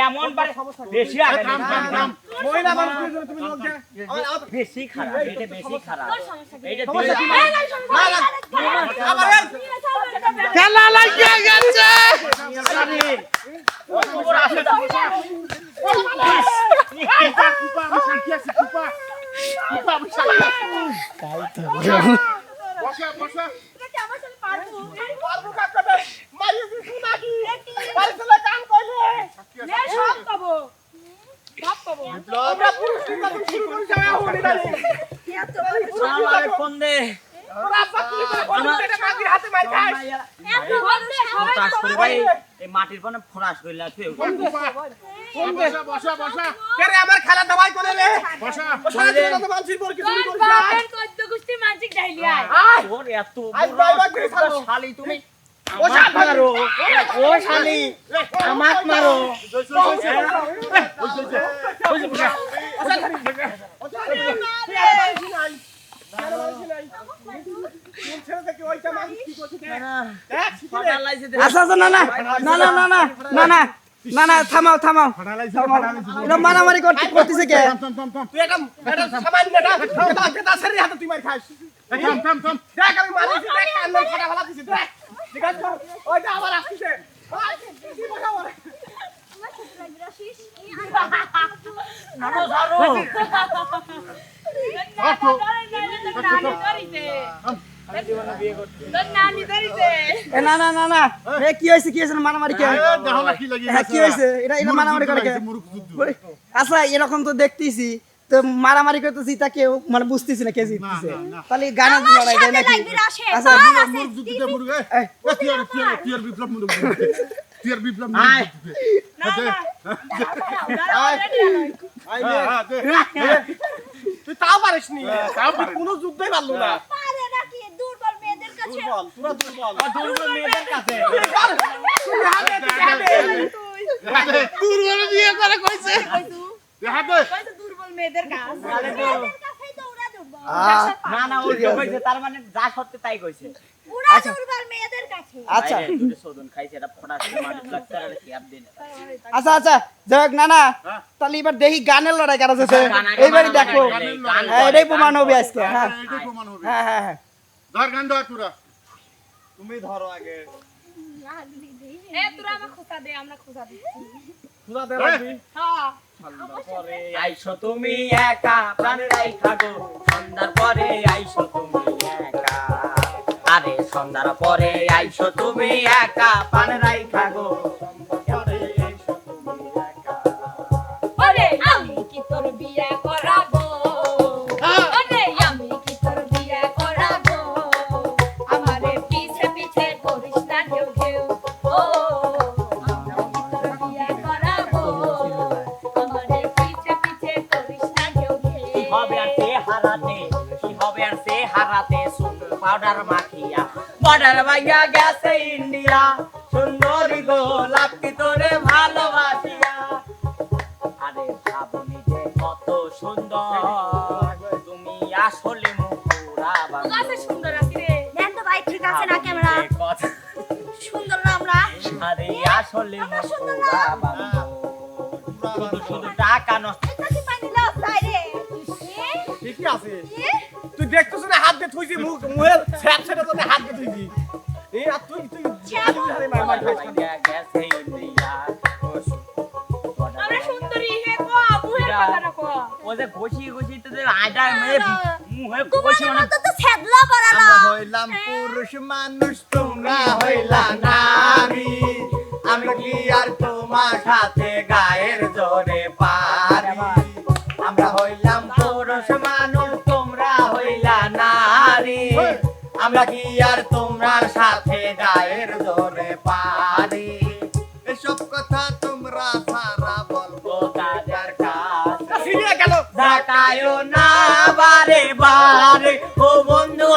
এমন এটা বেশি খারাপ। এটা খেলা নে সব পাবো। সব পাবো। আমরা পুরুষ নির্যাতন শুরু করে। যাবে এখন এখানে আমার ফোন দে মাটির পানে ফোরাস হইলা বসা বসা আমার খেলা দাবাই করে রে? বসা। বসা মানসিক পর কিছু কইতে গুষ্টি মানসিক দাইলি আয়। তোর এত শালি তুমি। মারো ও শালি করতেছে কে তুই মার খাস ওইটা না না না না কি হয়েছে কি হয়েছে? মারামারি কে? কি হ্যাঁ, হয়েছে? এটা এটা মারামারি করে আচ্ছা এরকম তো দেখতেছি তো মারামারি করতেছি তা কেউ মানে বুঝতেছি না কে জিততেছে। তাহলে গানা লড়াই দেয় নাকি? আচ্ছা তুই তাও পারিস নি। হ্যাঁ, কোনো যুদ্ধই পারল না। দুর্বল তোরা দুর্বল দুর্বল মেয়েদের কাছে। মেয়েদের না না ও কইছে তার মানে যা সত্যি তাই কইছে। ওরা দুর্বল মেয়েদের কাছে। আচ্ছা। দুটো সদন খাইছে এটা ফটাস করে লাগছে আর কি আপ দিন? আচ্ছা আচ্ছা যাই হোক না না তাহলে এবার দেখি গানের লড়াই কারা আগে এইবারই দেখো। হ্যাঁ, এটাই প্রমাণ হবে আজকে হ্যাঁ। এটাই প্রমাণ হবে। হ্যাঁ হ্যাঁ হ্যাঁ। ধর গান ধর তোরা তুমি ধরো আগে। এ তোরা আমার খোসা দে আমরা খোসা দিচ্ছি। হ্যাঁ। পরে আইসো তুমি একা, প্রাণ রাইখা গো সন্ধ্যার পরে আইসো তুমি একা। আরে সন্ধ্যার পরে আইসো তুমি একা, প্রাণ রাইখা গো সে হারাতে সুন পাউডার মাখিয়া। বর্ডার ভাইয়া গেছে ইন্ডিয়া সুন্দরী গো লাপকি তোরে ভালোবাসিয়া? আরে ভাবনি যে কত সুন্দর। তুমি আসলে মুখুরা আছে সুন্দর আছি রে। দেন তো ভাই ঠিক আছে না ক্যামেরা সুন্দর না আমরা? আরে আসলে মুখুরা শুধু শুধু টাকা নষ্ট কি আছে। দেখতেছ না হাত দিয়ে থুইছি মুখ মুহের স্যাপ সেটা তোনে হাত দিয়ে থুইছি। এই আর তুই তুই হারে মার মার খাইছ আমরা সুন্দরী হে কো মুহের কথা না কো। ও যে ঘষি ঘষি তো যে আটা মেরে মুহে ঘষি তোমার মানে তো ছেদলা করালা হইলাম পুরুষ মানুষ তোমরা হইলা নারী। আমি কি আর তোমার সাথে গায়ের আমরা কি আর তোমার সাথে গায়ের জোরে পারি? এসব কথা তোমরা সারা বলব তাদের কাছে। গেল। না বারে বারে। ও বন্ধু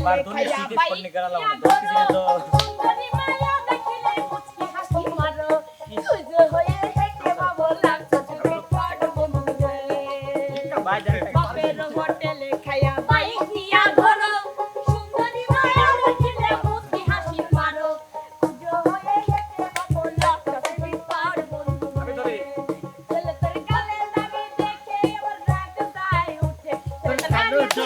cuarto, un besito la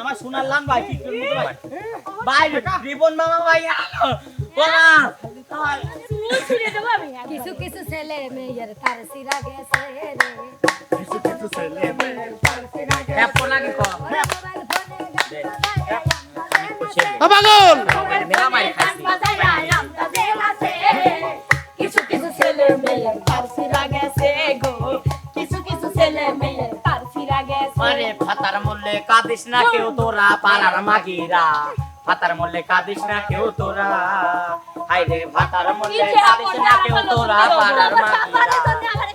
আমার কিছু কিছু ছেলে মেয়ের তার পাগল মারি খাইছি। কিছু মূল্যে কাঁদিস না কেউ তোরা পাড়ার মাগিরা। ফাতার মূল্যে কাঁদিস না কেউ তোরা। হাই রে ফাতার মূল্যে কাঁদিস না কেউ তোরা পাড়ার মাগিরা।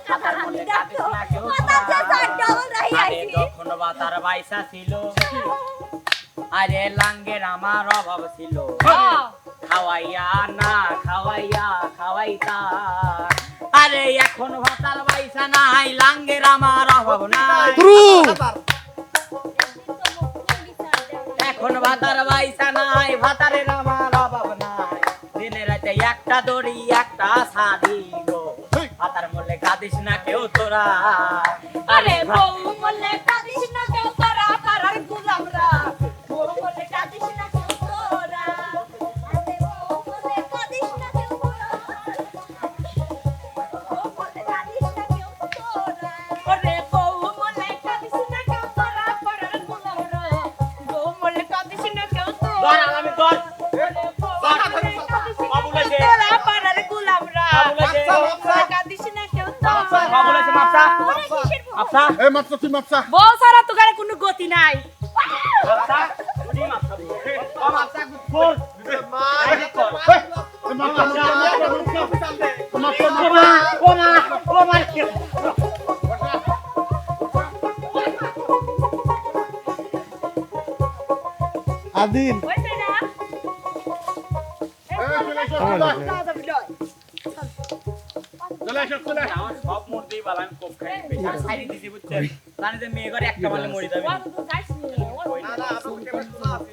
ফাতার মূল্যে কাঁদিস না কেউ তোরা। আরে তখন বাতার বাইসা ছিল আরে লাঙ্গের আমার অভাব ছিল। খাওয়াইয়া না খাওয়াইয়া খাওয়াইতা। আরে এখন ভাতার বাইসা নাই লাঙ্গের আমার অভাব নাই। এখন ভাতার বাইসা নাই ভাতারে আমার অভাব নাই। দিনে রাতে একটা দড়ি একটা সাদি গো ভাতার মূল্যে কাঁদিস না কেউ তোরা। আরে বউ মূল্যে কাঁদিস না মাপসা? এই মাপসা তুই মাপসা। বউ সারা তো গাড়ি কোনো গতি নাই। মাপসা? ওডি মাপসা ও মাপসা ফোন মা মাপসা মাপসা মাপসা ও মা ও মা আদিন না? সব বালা আমি কোপ খাই পেছন দিছি বুঝছেন জানি যে মেয়ে ঘরে একটা মারলে মরে যাবে।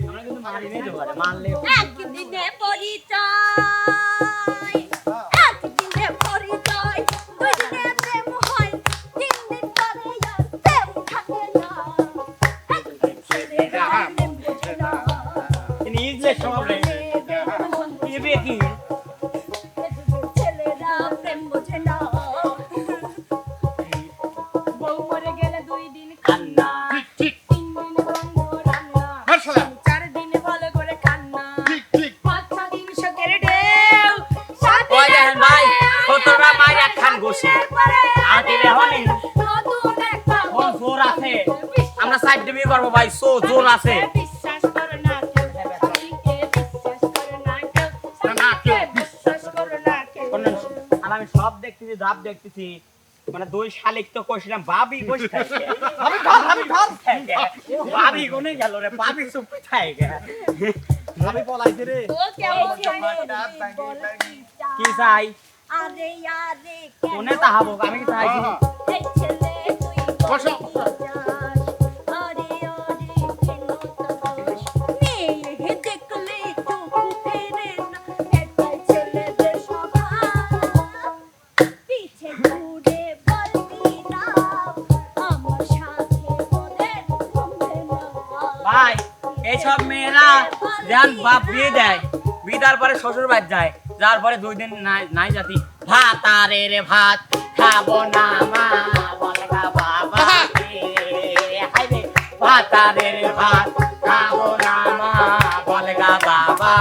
আমরা কিন্তু মারি নেই তো মারলে একদিনে পরিচয় একদিনে পরিচয় দুই দিনে প্রেম হয় তিন দিন পরে আর প্রেম থাকে না। একদিন প্রেম বোঝে না। তিনি সব রে কি? আমরা করব ভাই সো জোর আছে। বিশ্বাস করে না কেউ স্বামীকে বিশ্বাস করে না কেউ। স্বামীকে বিশ্বাস করে না কেউ। কোন আর আমি সব দেখতেছি ধাপ দেখতেছি। মানে দুই শালিক তো কইছিলাম ভাবি বসে থাকে আমি ধর আমি ধর ভাবি কোনে গেল রে ভাবি চুপ থাকে আমি পলাইছে রে। ও কেমন কি চাই? আরে আরে কোনে? তাহাবো আমি কি চাইছি? এই ছেলে তুই বসো। সব মেয়েরা যান বাপ বিয়ে দেয় বিয়ে পরে শ্বশুর বাড়ি যায় যার পরে দুই দিন নাই জাতি। ভাত আরে রে ভাত খাব না মা বলগা বাবা ভাত আরে রে ভাত খাব না মা বলগা বাবা